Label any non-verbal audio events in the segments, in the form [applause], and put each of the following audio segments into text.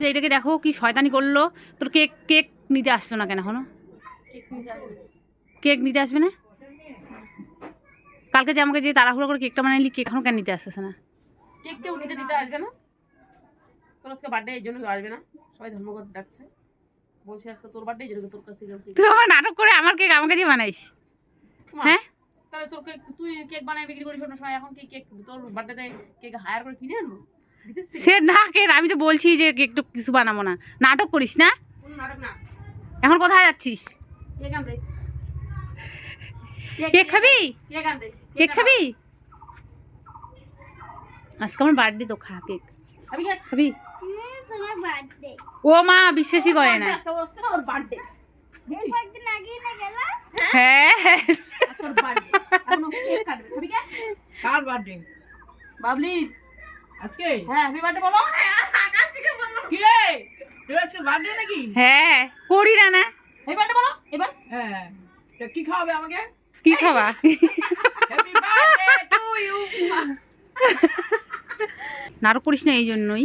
যে এটাকে দেখো কি শয়তানি করল। তোর কেক কেক নিতে আসলো না কেন এখনও? কেক নিতে আসবে না? কালকে যে আমাকে যে তাড়াহুড়ো করে কেকটা বানাইলি কেক এখনও কেন নিতে আসতেছে না? কেক কেউ নিতে দিতে আসবে না। তোর আজকে বার্থডে এই জন্য আসবে না। সবাই ধর্মঘট ডাকছে। বলছে আজকে তোর বার্থডে এই জন্য তোর কাছ তুই আমার নাটক করে আমার কেক আমাকে দিয়ে বানাইস। হ্যাঁ? তাহলে তোর কেক তুই কেক বানাই বিক্রি করিস অন্য সময়। এখন কি কেক তোর বার্থডেতে কেক হায়ার করে কিনে আনব? সে না কেন আমি তো বলছি যে কেক তো কিছু বানাবো না। নাটক করিস না? এখন কোথায় যাচ্ছিস? কেক খাবি? কেক খাবি? আজকে আমার বার্থডে তো খা কেক। খাবি ও মা বিশ্বাসই করে না। হ্যাঁ। বাবলি? আজকে? হ্যাঁ হ্যাপি বার্থডে বলো। কি রে তোর আজকে বার্থডে নাকি? হ্যাঁ করি না না। হ্যাপি বার্থডে বলো এবার। হ্যাঁ তো কি খাওয়াবে আমাকে? কি খাবা? হ্যাপি বার্থডে টু ইউ নাটক করিস না এই জন্যই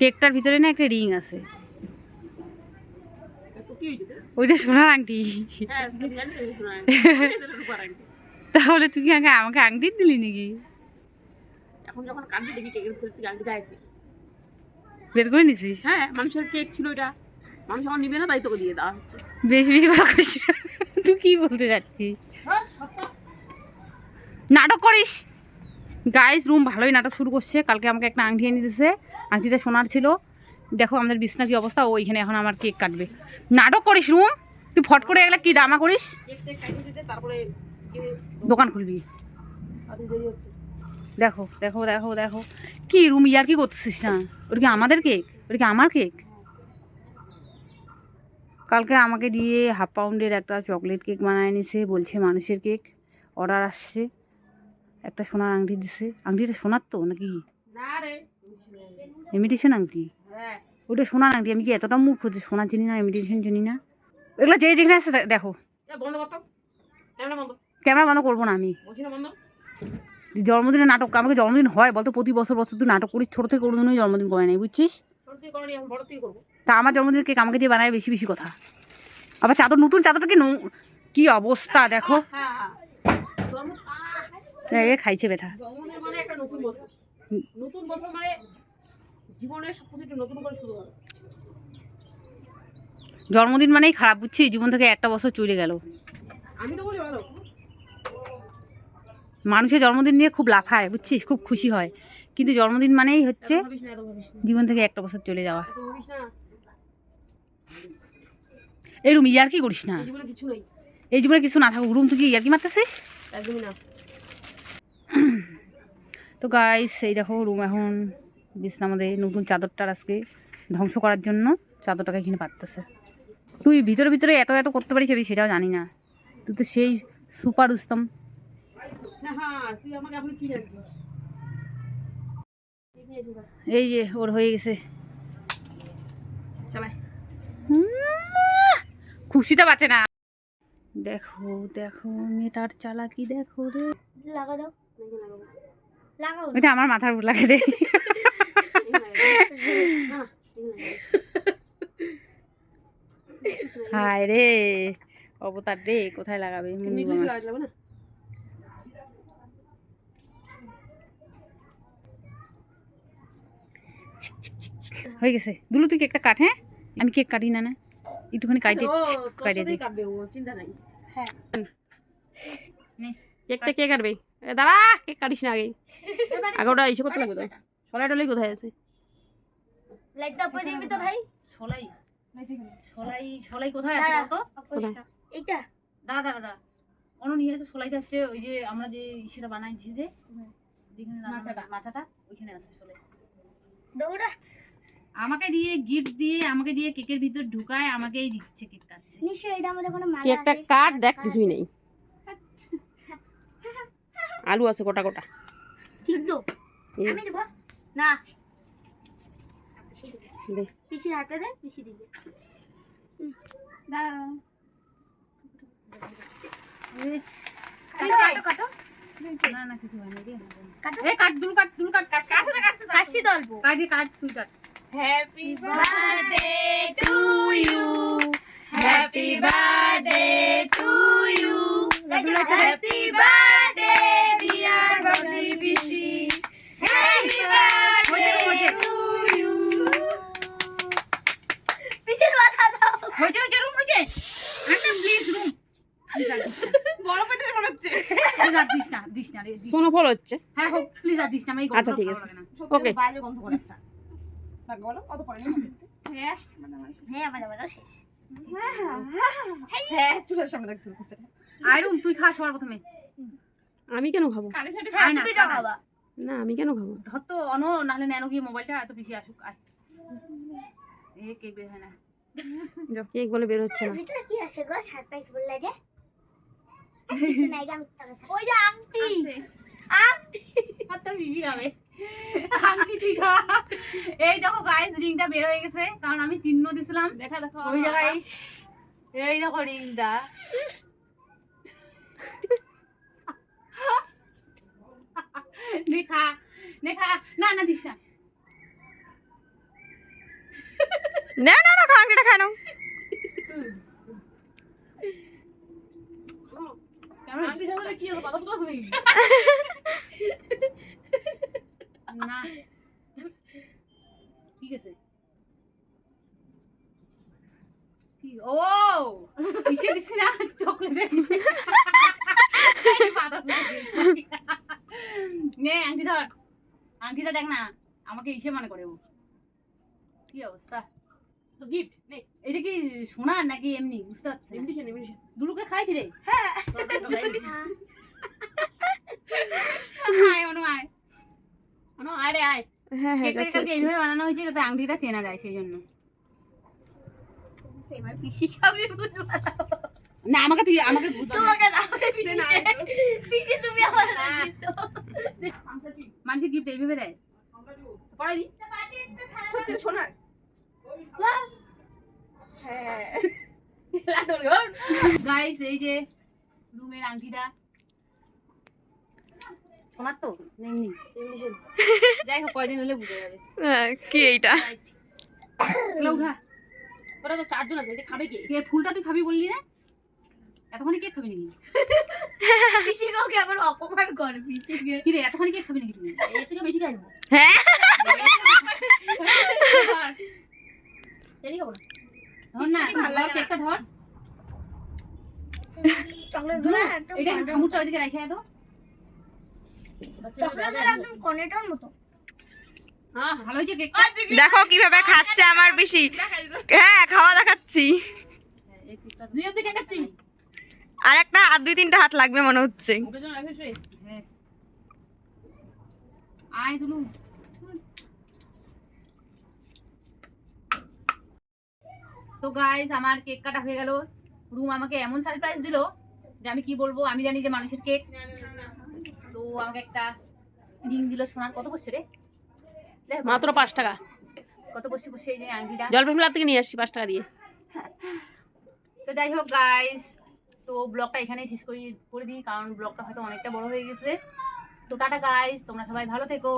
কেকটার ভিতরে না একটা রিং আছে? ওইটা সোনার আংটি। হ্যাঁ রূপার আন্টি [laughs] তাহলে তুই আগে আমাকে আংটি দিলি নাকি? এখন যখন কেকের ভিতরে গায়ে বের করে নিছিস? হ্যাঁ মানুষের কেক ছিল এটা। মানুষ আমার নিবে না তাই তোকে দিয়ে দেওয়া হচ্ছে। বেশি বেশি করিস। [laughs] তুই কি বলতে যাচ্ছিস? হ্যাঁ নাটক করিস? গাইস রুম ভালোই নাটক শুরু করছে। কালকে আমাকে একটা আংটি এনে দিয়েছে আংটিটা সোনার ছিল। দেখো আমাদের বিছনার কি অবস্থা ওইখানে এখন আমার কেক কাটবে। নাটক করিস রুম তুই ফট করে এগুলা কি ড্রামা করিস? দোকান খুলবি। দেরি হচ্ছে। দেখো দেখো দেখো দেখো। কি রুম ইয়ার কি করতেছিস না? ওটা কি আমাদের কেক ওটা কি আমার কেক কালকে আমাকে দিয়ে হাফ পাউন্ডের একটা চকলেট কেক বানায় নিছে বলছে মানুষের কেক অর্ডার আসছে। একটা সোনার আংটি দিছে। আংটিটা সোনার তো নাকি? ইমিটেশন আংটি? হ্যাঁ। ওটা সোনার আংটি। আমি কি এতটা মূর্খ যে সোনা চিনি না ইমিটেশন চিনি না? এগুলো যে যেখানে আছে দেখো। ক্যামেরা বন্ধ। করব না আমি। বলছি না বন্ধ জন্মদিনের নাটক আমাকে জন্মদিন হয় বলতো প্রতি বছর বছর তুই নাটক করিস ছোটো থেকে কোনোদিনই জন্মদিন করে নাই বুঝছিস? তা আমার জন্মদিনের কেক আমাকে দিয়ে বানায় বেশি বেশি কথা। আবার চাদর নতুন চাদরটা কি কি অবস্থা দেখো। এ খাইছে ব্যথা জন্মদিন মানে নতুন বছর। মানে জীবনের সব নতুন করে শুরু হবে। জন্মদিন মানেই খারাপ বুঝছি জীবন থেকে একটা বছর চলে গেল। আমি তো মানুষের জন্মদিন নিয়ে খুব লাফায় বুঝছিস? খুব খুশি হয়। কিন্তু জন্মদিন মানেই হচ্ছে জীবন থেকে একটা বছর চলে যাওয়া। এই রুম ইয়ার কি করিস না? এই জীবনে কিছু না থাকুক রুম তুই কি ইয়ার কি মারতেছিস তো গাইস এই দেখো রুম এখন বিছনা আমাদের নতুন চাদরটার আজকে ধ্বংস করার জন্য চাদরটাকে এখানে পারতেছে তুই ভিতরে ভিতরে এত এত করতে পারিস আমি সেটাও জানি না। তুই তো সেই সুপার উস্তম হ্যাঁ তুই আমাকে কি জানছিস। এই যে ওর হয়ে গেছে। চালাই খুশিটা বাঁচে না। দেখো দেখো মেয়েটার চালাকি দেখো রে। লাগা দাও লাগাও। এটা আমার মাথার উপর লাগে রে। হায় রে অবতার রে কোথায় লাগবে? না? হয়ে গেছে। দুলু তুই কেকটা কাট হ্যাঁ? আমি কেক কাটি না না। একটুখানি কাটি কাটিয়ে সাথেই দিই। কাটবে ও চিন্তা নাই। হ্যাঁ। কেকটা কে কাটবে? দাঁড়া কেক কাটিস না আগে। আগে ওটা ইসে করতে লাগবে সলাই টলাই কোথায় আছে? লাইটটা উপরে দিবি তো ভাই। সলাই? সলাই সলাই কোথায় আছে দাঁড়া, বলতো? অপরিষ্কার। এইটা। দাঁড়া দাঁড়া দাঁড়া। অন্য নিয়ে তো সলাইটা হচ্ছে ওই যে আমরা যে সেটা বানাইছি যে ওইখানে আছে সলাই। দৌড়া। আমাকে দিয়ে গিফট দিয়ে আমাকে দিয়ে কেকের ভিতর ঢুকায় আমাকেই দিচ্ছে কেক কাটতে। নিশ্চয়ই এটা আমাদের কোনো মালা কেকটা আছে। কাট দেখ কিছুই নেই। আলু আছে গোটা গোটা। ঠিক তো. আমি দেবো। না। দে। পিসির হাতে দে পিসি দিবে। তুই কাটো, কাটো না না কিছু হয়নি রে কাটো। এ কাট দুল কাট দুল কাট কাট। কাট কাট রে, কাট তুই cut. Happy birthday to you happy birthday to you happy birthday dear Babli PC happy birthday to you পিসির মাথা দাও। হয়েছে হয়েছে রুম হয়েছে। একটা প্লিজ রুম বড় পেতে মনে হচ্ছে। প্লিজ আর দিস না দিস না রে সোনো ফল হচ্ছে। হ্যাঁ হোক প্লিজ আর দিস না আচ্ছা, ঠিক আছে। ওকে বাজে গন্ধ করে একটা। থাক বলো কত পড়ে হ্যাঁ হ্যাঁ আমার শেষ। হ্যাঁ চুলের সামনে দেখ চুল কাছে তুই খা সবার প্রথমে। আমি কেন খাব? না না। না আমি কেন খাব? ধর তো অনো নাহলে ন্যানো গিয়ে মোবাইলটা এত বেশি আসুক আয়। এ কেক বের হয় না। কেক বলে বের হচ্ছে না। ভিতরে কি আছে গো? সারপ্রাইজ বললে যে। ওই যে আংটি। আংটি। হাতটা ভিজি যাবে। আংটি তুই খা এই দেখো গাইস রিংটা বের হয়ে গেছে কারণ আমি চিহ্ন দিছিলাম। দেখা দেখো ওই জায়গায় এই দেখো রিংটা নে খা নে খা না না দিস না। না না না নাও। কেমন আন্টির সাথে কি হলো? পাতা পুতা তুমি না ঠিক আছে কি ও ইসে দিছি না চকলেট নে আংটি ধর আংটিটা দেখ না আমাকে ইসে মনে করে ও। কি অবস্থা? গিফট নে এটা কি সোনার নাকি এমনি? বুঝতে পারছি না। ইনভিটেশন ইনভিটেশন দুলুকে খাইছি রে। হ্যাঁ। আয়। অনু আয় কোনো আরে আয়। হ্যাঁ হ্যাঁ কালকে এইভাবে বানানো হয়েছে যাতে আংটিটা চেনা যায় সেই জন্য। এবার পিসি খাবি বুঝতে না আমাকে আমাকে মানুষের গিফট এইভাবে দেয় পড়াই দি। সত্যি সোনার হ্যাঁ। গাইস এই যে রুমের আংটিটা। সোনার তো? না যাই হোক কয়দিন হলে বুঝে যাবে। হ্যাঁ, কি এইটা? উঠা। তো চারজন আছে এটা খাবে কে? কে ফুলটা তুই খাবি বললি না এতখানি কেক খাবি নাকি? পিসি কাউকে আবার অপমান করে? পিসি কি রে এতখানি কেক খাবি নাকি তুমি? এর থেকে বেশি খাইবো? হ্যাঁ? খাব ধর না ভালো লাগে ধর, না। কেকটা ধর। চকলেটগুলো এটা ঠামুরটা ওইদিকে রেখে দো একদম কনেটার মতো। হ্যাঁ। দেখো। কীভাবে খাচ্ছে আমার বেশি। হ্যাঁ খাওয়া দেখাচ্ছি। আর একটা আর দুই তিনটা হাত লাগবে মনে হচ্ছে। হ্যাঁ। তো গাইস আমার কেক কাটা হয়ে গেল। রুম আমাকে এমন সারপ্রাইজ দিল যে আমি কি বলব আমি জানি যে মানুষের কেক তো আমাকে একটা রিং দিল সোনার। কত বসছে রে? দেখ, মাত্র পাঁচ টাকা। কত বসছে বসছে এই যে আংটিটা। জলপাইগুড়ি থেকে নিয়ে আসছি পাঁচ টাকা দিয়ে। তো যাই হোক গাইস তো ব্লগটা এখানেই শেষ করি করে দিই কারণ ব্লগটা হয়তো অনেকটা বড় হয়ে গেছে। তো টাটা গাইস তোমরা সবাই ভালো থেকো।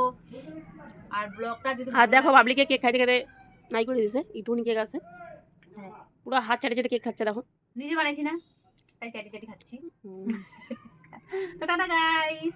আর ব্লগটা যদি আর দেখো পাবলিকে কেক খাইতে খাইতে নাই করে দিছে ইটুনি কেক আছে। হ্যাঁ, পুরো হাত চাটে চাটে কেক খাচ্ছে দেখো। নিজে বানাইছি না তাই চাটি চাটি খাচ্ছি। [laughs] তো টাটা গাইস